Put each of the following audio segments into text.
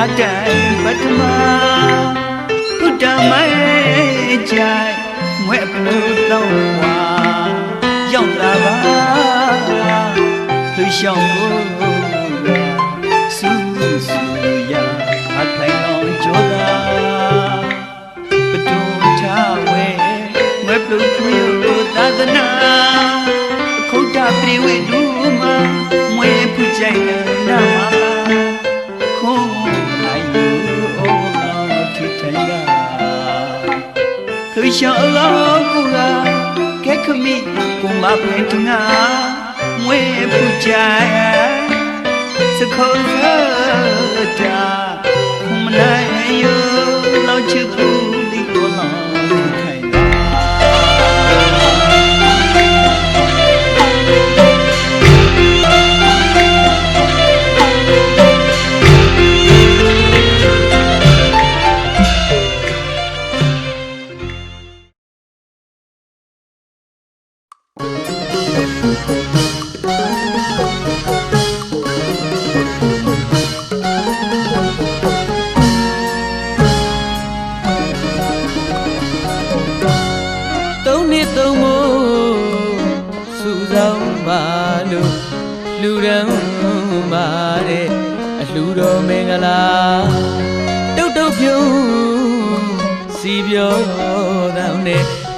ရာတံပထမဘုဒ္ဓမဲကြိုင်ငွဲ့ပလို့တော့ဝါရောက်လာပါသူရှောင်းကိုစူးစူးရအထိုင်အောင်ကြိုးသာပတူချဝဲငွဲ့ပလို့ထွေကိုသာသနာအခုတပြေဝဲဒူမှာမွေဖူကြိုင် ရှောင်းလောကူလာကဲခမိကိုမပင်ထငါမွေပူကြစခေါ်တာခုမနိုင်ယူလောက်ချစ်ဘူးဒီကို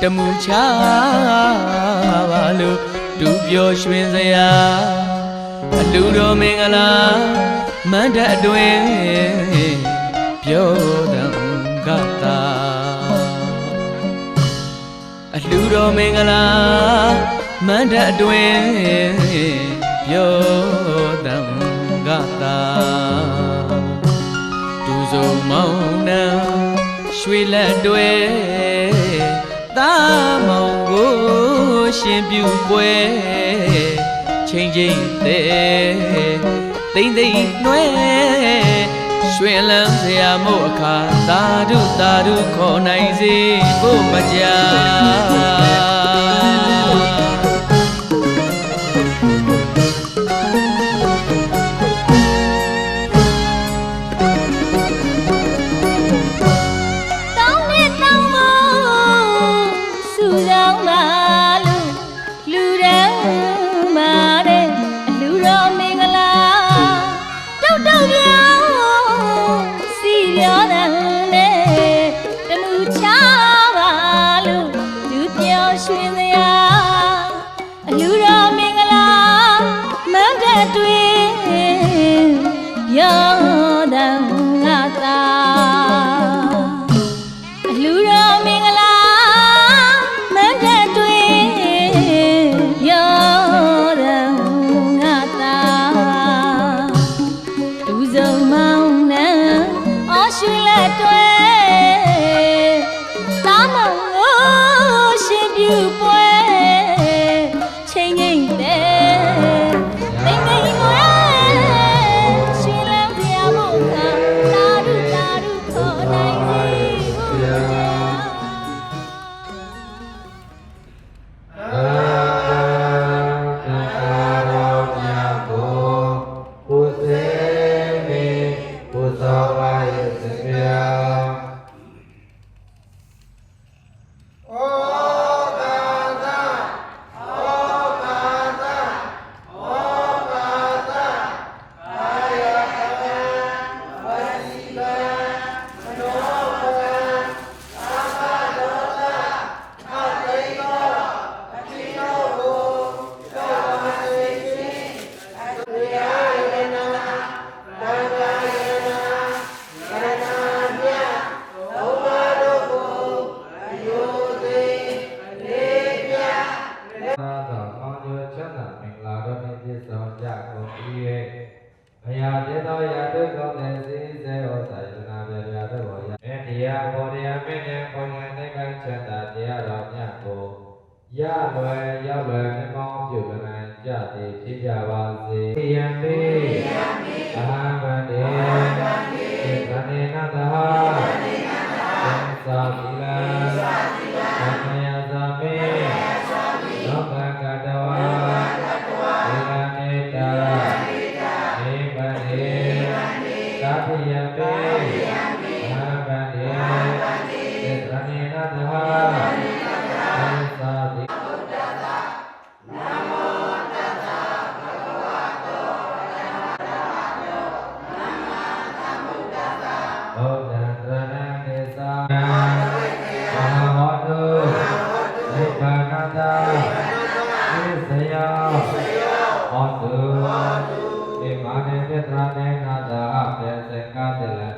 တဲ့တမှုချပါလို့ဒူပြောရွှင်စရာအလှူတော်မင်္ဂလာမန္တအတွင်ပြောတောင်းကတာအလှူတော်မင်္ဂလာမန္တအတွင်ပြောတံကတာဒူစုံမောင်နှံရွှေလက်တွေ တာမောင်ကိုရှင်ပြုပွဲချိန်ချိန်တဲ့တိမ့်သိမ့်နှွဲရွှင်လန်းစရာမို့အခါသာဓုသာဓုခေါ်နိုင်စေဖို့မကြာ to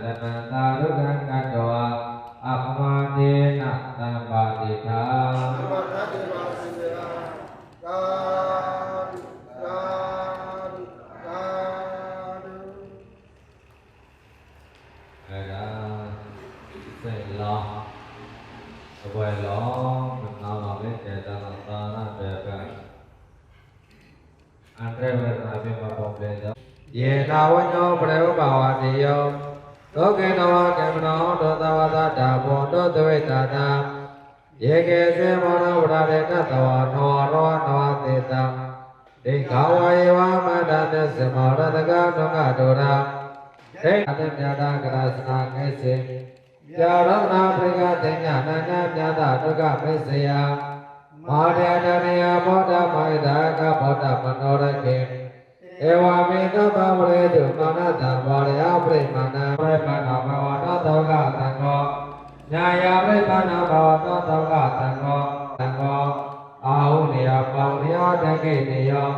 จลตนาตารุณา ဒိဃဝယေဝမန္တတေစမောရတကဒုက္ခဒုရာဒိအတ္တမြတာကရစနာကေစေယာရတနာပရိကတေညနာနာမြတာဒုက္ခမေစယမာရတနေယဘောဓမိုဒကဘောဓမနောရကေဧဝမေတ္တဗဝရေတုမာနတံဝရယပရိမာဏဝေပနာဘဝတောသောကသံဃောညာယပရိပါဏဘဝတောသောကသံဃောသံဃော အာဟုနေယပေါရိယတကိနေယော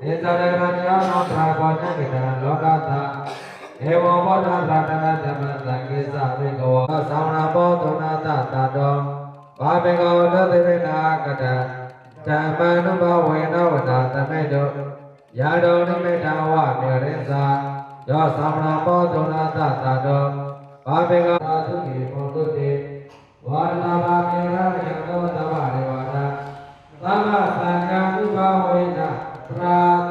သေဇရကညောနောသာကောညကိတံလောကသာဧဝဘောဓသာတနာဓမ္မသံကိစ္စဘေကဝသံဃာဘောဒုနာတတတောဘာဘေကဝတသေဝနာကတဓမ္မနုဘဝေနဝနာသမေတောယာတော်နိမေတဝမေရိသယောသမဏဘောဒုနာတတတောဘာဘေကသာသုတိဘုဒ္ဓတေဝါဒနာဘာမေရယသောတဝရေဝါဒ salah sangka kubahoina pra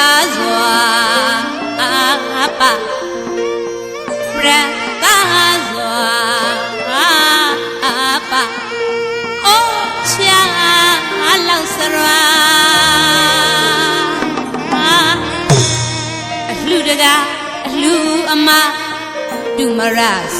ပြတ်သားစွာအာပပြတ်သားစွာအာပအိုးချာလောက်စရာအလှတကအလှအမဒုမရစီ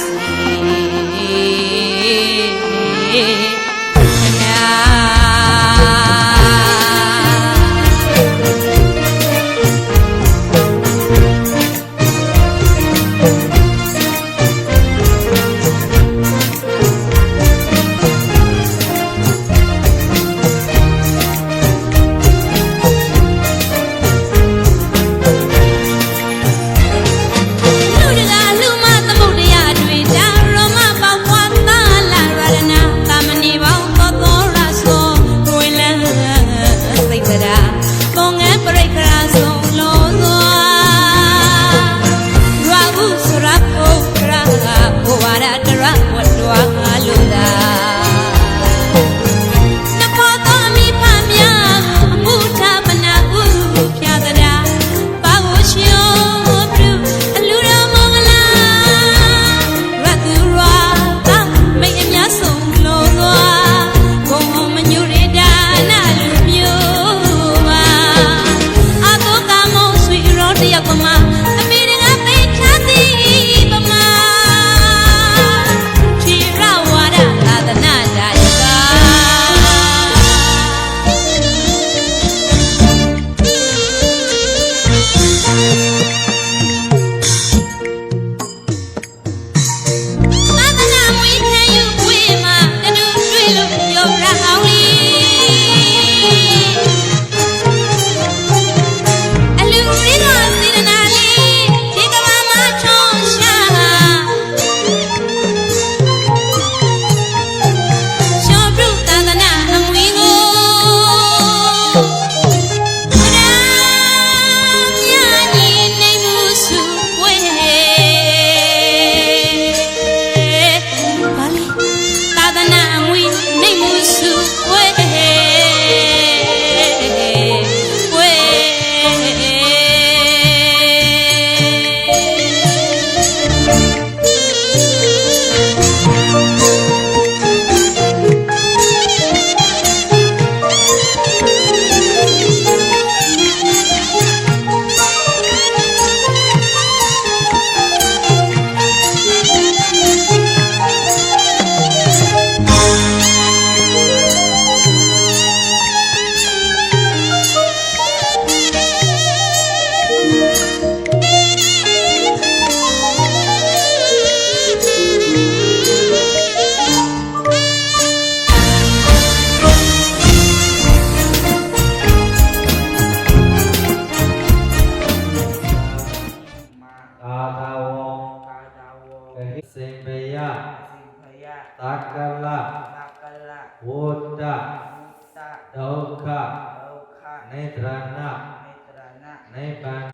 Takala Takala Vota Vota Dokha Dokha Nedrana Nedrana Neban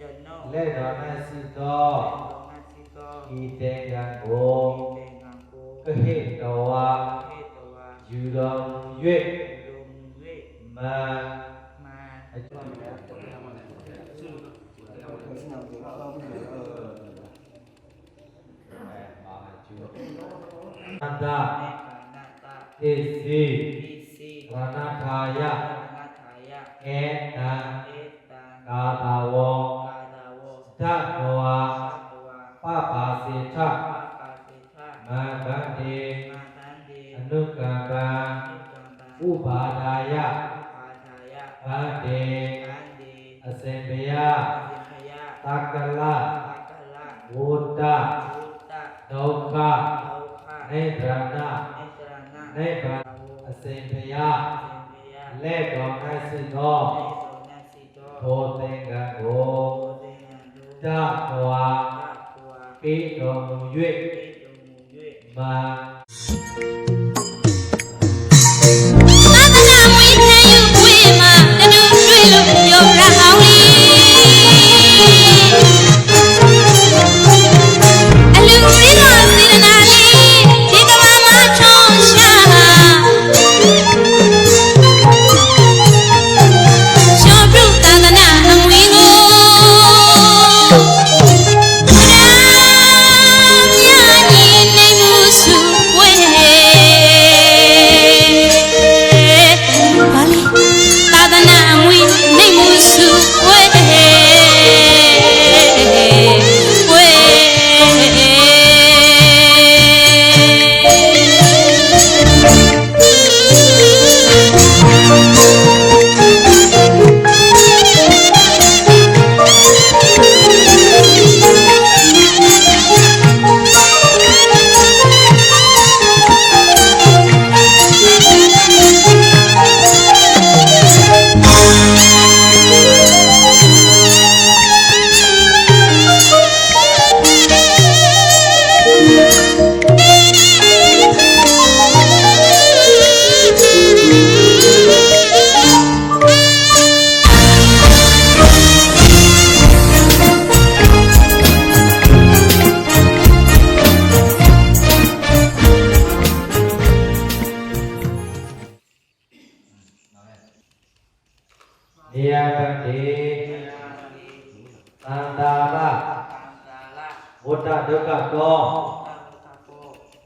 Lê đó na si to Kỳ tên đàn bố Cơ hệ đầu à Dù đồng duyệt Mà Hãy subscribe cho kênh Ghiền Mì Gõ Để không bỏ lỡ những video hấp dẫn Nanda Kisi Ranakaya Kedan Kadawo. Papa Papasita Magandi Anugamba Ubadaya. Bandi Asembia Takala Buddha Doka န္တိအနုကံပံဥပါဒာယဗန္တိအစင်ဘယသက္ကလဝဋ္တဒုက္ခနိဗ္ဗာန်နိဗ္ဗာန်အစင်ဘယလက်တော်၌ရှိသောထိုသင်္ကန်းကိုတတ္တဝါပိတော်မူ၍မ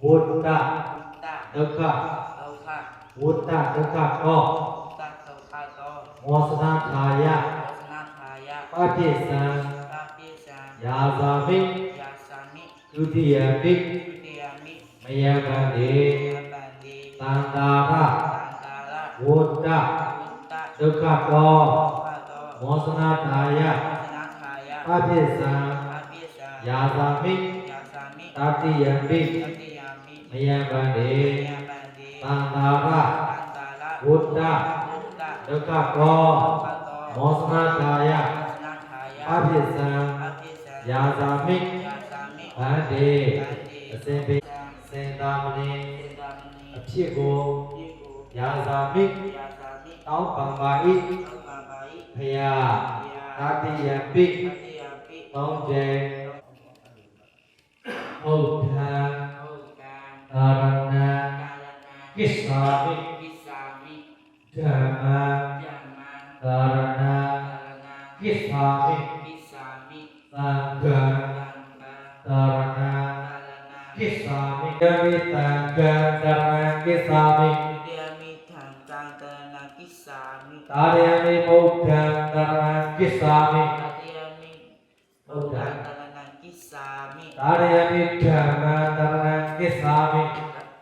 Buddha Dakha Buddha Dakha Ko Mosana Thaya Papisan Yazami Tudiyami Mayagandi Tandara Buddha Dakha Ko Mosana Thaya Papisan Yazami Tatiyami မိဒုတိယပိမယပတိသန္တာရဝတ္တဒုက္ခတောမောစနာထာယပတိသံယာဇာမိတတိယပိမယပတိသန္တာရဝတ္တဒုက္ခတောမောစနာထာယပတိသံယာဇာမိဗန္တိအစဉ်ပိစင်တာမဏိအဖြစ်ကိုယာဇာမိတောင်းပန်ပါ၏ဖယားတတိယပိသုံးကျဲဟုတ်ထံ karena kisami jama karena kisami tangga karena kisami demi tangga karena kisami Tariani muda karena kisami Tariani dama karena Sami.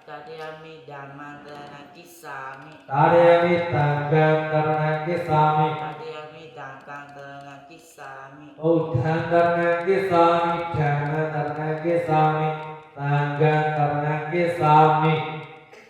Tariyami Dhamman Taranaki Sami. Tariyami Tanggan Taranaki Sami. Tariyami Tanggan Taranaki Sami. Oh, Udan Taranaki Sami Dhamman Taranaki Sami Tanggan Taranaki Sami.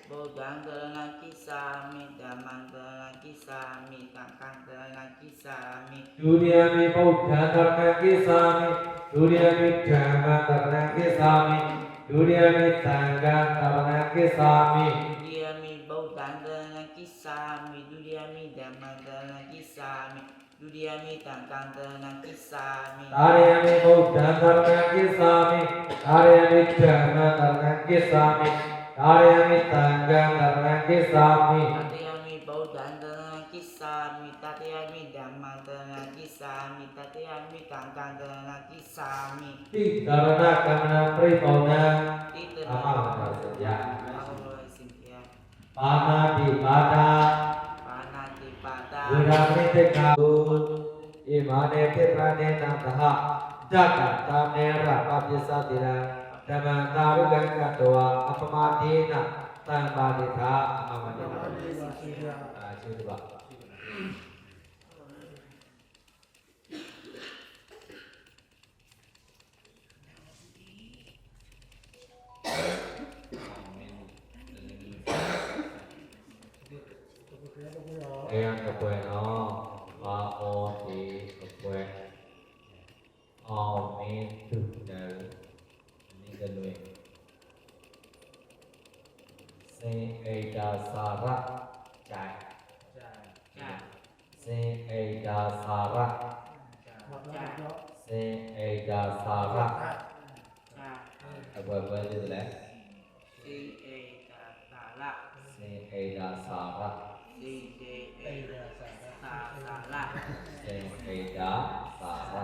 Oh, Udan Taranaki Sami Dhamman Taranaki Sami Tanggan Taranaki Sami. Duniyami Udan oh, Taranaki Sami. Duniyami Dhamman Taranaki Sami. မိဓမ္မံသာရဏကိစ္ဆာမိသာရယမိသံဃံသာရဏကိစ္ဆာမိဗုဒ္ဓံသာရဏကိစ္ဆာမိဓမ္မံသာရဏကိစ္ဆာမိသံဃံသာရဏကိစ္ဆာမိ Bồ Tát Tơ Na Ki Sa Mi Đà Măng Tơ Na Ki Sa Mi Tạng Khang Tơ Na Ki Sa Mi ဒုတိယမိဗုဒ္ဓံသာရဏကိစ္ဆာမိဒုတိယမိဓမ္မံသာရဏကိစ္ဆာမိဒုတိယမိသံဃာတရဏကိသာမိဒုတိယမိဗုဒ္ဓံတရဏကိသာမိဒုတိယမိဓမ္မံတရဏကိသာမိဒုတိယမိတံကံတရဏကိသာမိအာရယမိဘုဒ္ဓံတရဏကိသာမိအာရယမိဓမ္မံတရဏကိသာမိအာရယမိသံဃာတရဏကိသာမိ မိတတိယမိတံကံတရဏကိသာမိတိတရဏကမ္မနာပရိပောဏံတိတအာနာမဝတ္တစယဘာဝရစိပြပါဏာတိပါဒာပါဏာတိပါတာဝိရာမိတေကာဟုဣမာနေပိပရဏေနသဟဓတ္တတာမေရပပစ္စတိရဓမ္မံသာရုကံကတောအပမဒေနတံပါတိသာအမမတေနာအာရှိတပါ da sa ra trải C. A da sa ra C A da sa ra. Apa apa itu lah C. A đa sa ra C. A đa sa ra C. A đa sa ra C. A đa sa ra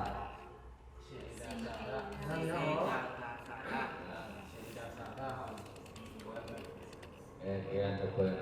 C. A đa sa ra And again, the brain.